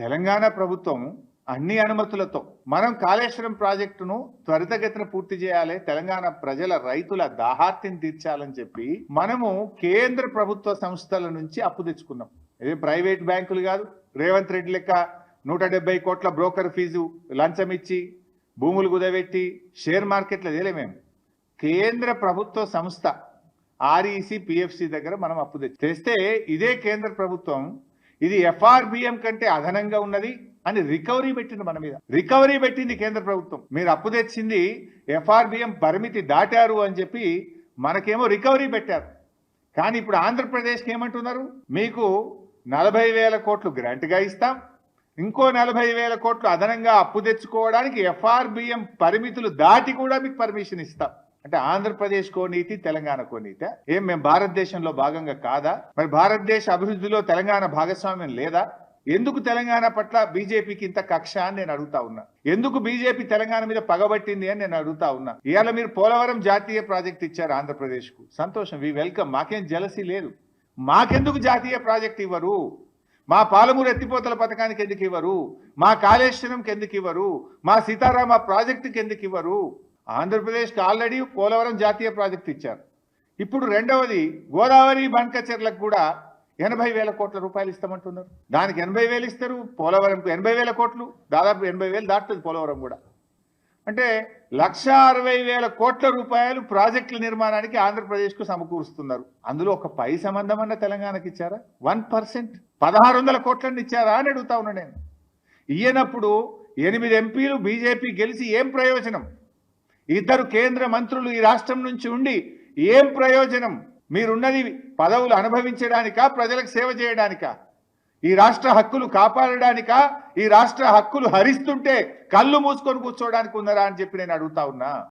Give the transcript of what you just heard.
తెలంగాణ ప్రభుత్వం అన్ని అనుమతులతో మనం కాళేశ్వరం ప్రాజెక్టును త్వరితగతిన పూర్తి చేయాలి తెలంగాణ ప్రజల రైతుల దాహార్తిని తీర్చాలని చెప్పి మనము కేంద్ర ప్రభుత్వ సంస్థల నుంచి అప్పు తెచ్చుకున్నాం. ఇది ప్రైవేట్ బ్యాంకులు కాదు రేవంత్ రెడ్డి లెక్క నూట డెబ్బై కోట్ల బ్రోకర్ ఫీజు లంచం ఇచ్చి భూములు కుదబెట్టి షేర్ మార్కెట్లో తేలే మేము. కేంద్ర ప్రభుత్వ సంస్థ ఆర్ఈసి పిఎఫ్సి దగ్గర మనం అప్పు తెచ్చి తెస్తే ఇదే కేంద్ర ప్రభుత్వం ఇది ఎఫ్ఆర్బిఎం కంటే అదనంగా ఉన్నది అని రికవరీ పెట్టింది మన మీద. రికవరీ పెట్టింది కేంద్ర ప్రభుత్వం. మీరు అప్పు తెచ్చింది ఎఫ్ఆర్బిఎం పరిమితి దాటారు అని చెప్పి మనకేమో రికవరీ పెట్టారు. కానీ ఇప్పుడు ఆంధ్రప్రదేశ్కి ఏమంటున్నారు? మీకు నలభై వేల కోట్లు గ్రాంట్గా ఇస్తాం. ఇంకో నలభై వేల కోట్లు అదనంగా అప్పు తెచ్చుకోవడానికి ఎఫ్ఆర్బిఎం పరిమితులు దాటి కూడా మీకు పర్మిషన్ ఇస్తాం. అంటే ఆంధ్రప్రదేశ్ కో నీతి తెలంగాణ కో నీతి ఏం మేము భారతదేశంలో భాగంగా కాదా? మరి భారతదేశ అభివృద్ధిలో తెలంగాణ భాగస్వామ్యం లేదా? ఎందుకు తెలంగాణ పట్ల బీజేపీకి ఇంత కక్ష అని నేను అడుగుతా ఉన్నా. ఎందుకు బీజేపీ తెలంగాణ మీద పగబట్టింది అని నేను అడుగుతా ఉన్నా. ఇవాళ మీరు పోలవరం జాతీయ ప్రాజెక్ట్ ఇచ్చారు ఆంధ్రప్రదేశ్కు సంతోషం వి వెల్కమ్. మాకేం జలసి లేదు. మాకెందుకు జాతీయ ప్రాజెక్ట్ ఇవ్వరు? మా పాలమూరు ఎత్తిపోతల పథకానికి ఎందుకు ఇవ్వరు? మా కాళేశ్వరంకి ఎందుకు ఇవ్వరు? మా సీతారామ ప్రాజెక్టుకి ఎందుకు ఇవ్వరు? ఆంధ్రప్రదేశ్కి ఆల్రెడీ పోలవరం జాతీయ ప్రాజెక్ట్ ఇచ్చారు. ఇప్పుడు రెండవది గోదావరి బంకచర్లకు కూడా ఎనభై వేల కోట్ల రూపాయలు ఇస్తామంటున్నారు. దానికి ఎనభై వేలు ఇస్తారు పోలవరంకు ఎనభై వేల కోట్లు దాదాపు ఎనభై వేలు దాటుతుంది పోలవరం కూడా. అంటే లక్ష అరవై వేల కోట్ల రూపాయలు ప్రాజెక్టుల నిర్మాణానికి ఆంధ్రప్రదేశ్కు సమకూరుస్తున్నారు. అందులో ఒక పై సంబంధం అన్న తెలంగాణకి ఇచ్చారా? One percent. పదహారు వందల కోట్లని ఇచ్చారా అని అడుగుతా ఉన్నా నేను. ఇయ్యనప్పుడు ఎనిమిది ఎంపీలు బీజేపీ గెలిచి ఏం ప్రయోజనం? ఇద్దరు కేంద్ర మంత్రులు ఈ రాష్ట్రం నుంచి ఉండి ఏం ప్రయోజనం? మీరున్నది పదవులు అనుభవించడానికా ప్రజలకు సేవ చేయడానికా? ఈ రాష్ట్ర హక్కులు కాపాడడానికా? ఈ రాష్ట్ర హక్కులు హరిస్తుంటే కళ్ళు మూసుకొని కూర్చోవడానికి ఉన్నారా అని చెప్పి నేను అడుగుతా ఉన్నా.